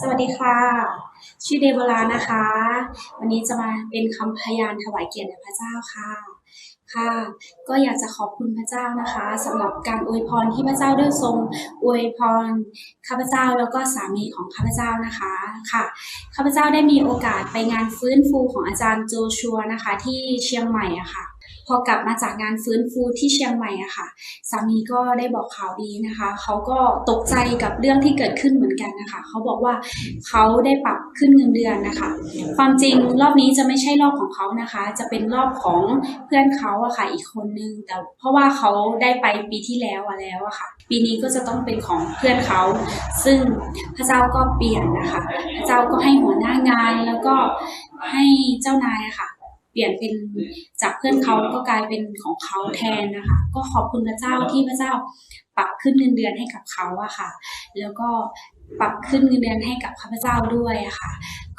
สวัสดีค่ะ ชื่อเดโบรานะคะ วันนี้จะมาเป็นคำพยานถวายเกียรติแด่พระเจ้าค่ะ ค่ะ ก็อยากจะขอบคุณพระเจ้านะคะสำหรับการอวยพรที่พระเจ้าได้ทรงอวยพรข้าพเจ้าแล้วก็สามีของข้าพเจ้านะคะค่ะข้าพเจ้าได้มีโอกาสไปงานฟื้นฟูของอาจารย์โจชัวนะคะ ที่เชียงใหม่อะค่ะ พอกลับมาจากงานฟื้นฟูที่เชียงใหม่อะค่ะ สามีก็ได้บอกข่าวดีนะคะ เขาก็ตกใจกับเรื่องที่เกิดขึ้นเหมือนกันนะคะ เขาบอกว่าเขาได้ปรับขึ้นเงินเดือนนะคะ ความจริงรอบนี้จะไม่ใช่รอบของเขานะคะ จะเป็นรอบของเพื่อนเขาอะค่ะ อีกคนนึง แต่เพราะว่าเขาได้ไปปีที่แล้วอะแล้วอะค่ะ ปีนี้ก็จะต้องเป็นของเพื่อนเขา ซึ่งพระเจ้าก็เปลี่ยนนะคะ พระเจ้าก็ให้หัวหน้างานแล้วก็ให้เจ้านายอะค่ะ ปลี่ยนเป็นจากเพื่อนเขาก็กลายเป็นของเขาแทนนะคะ ก็ขอบคุณพระเจ้าที่พระเจ้าปรับขึ้นเงินเดือนให้กับเขาอะค่ะ แล้วก็ปรับขึ้นเงินเดือนให้กับข้าพเจ้าด้วยอะค่ะ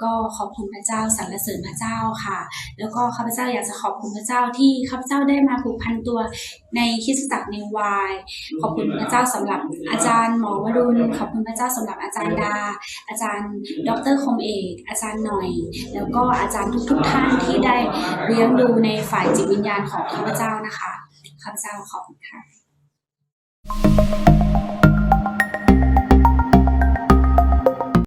ก็ขอบคุณพระเจ้าสรรเสริญพระเจ้าค่ะ แล้วก็ข้าพเจ้าอยากจะขอบคุณพระเจ้าที่ข้าพเจ้าได้มาผูกพันตัวในคิสตจักรในวาย ขอบคุณพระเจ้าสำหรับอาจารย์หมอวรุณ ขอบคุณพระเจ้าสำหรับอาจารย์ดา อาจารย์ ดรคมเอก อาจารย์หน่อย แล้วก็อาจารย์ทุกๆท่านที่ได้เลี้ยงดูในฝ่ายจิตวิญญาณของข้าพเจ้านะคะข้าพเจ้าขอบคุณค่ะ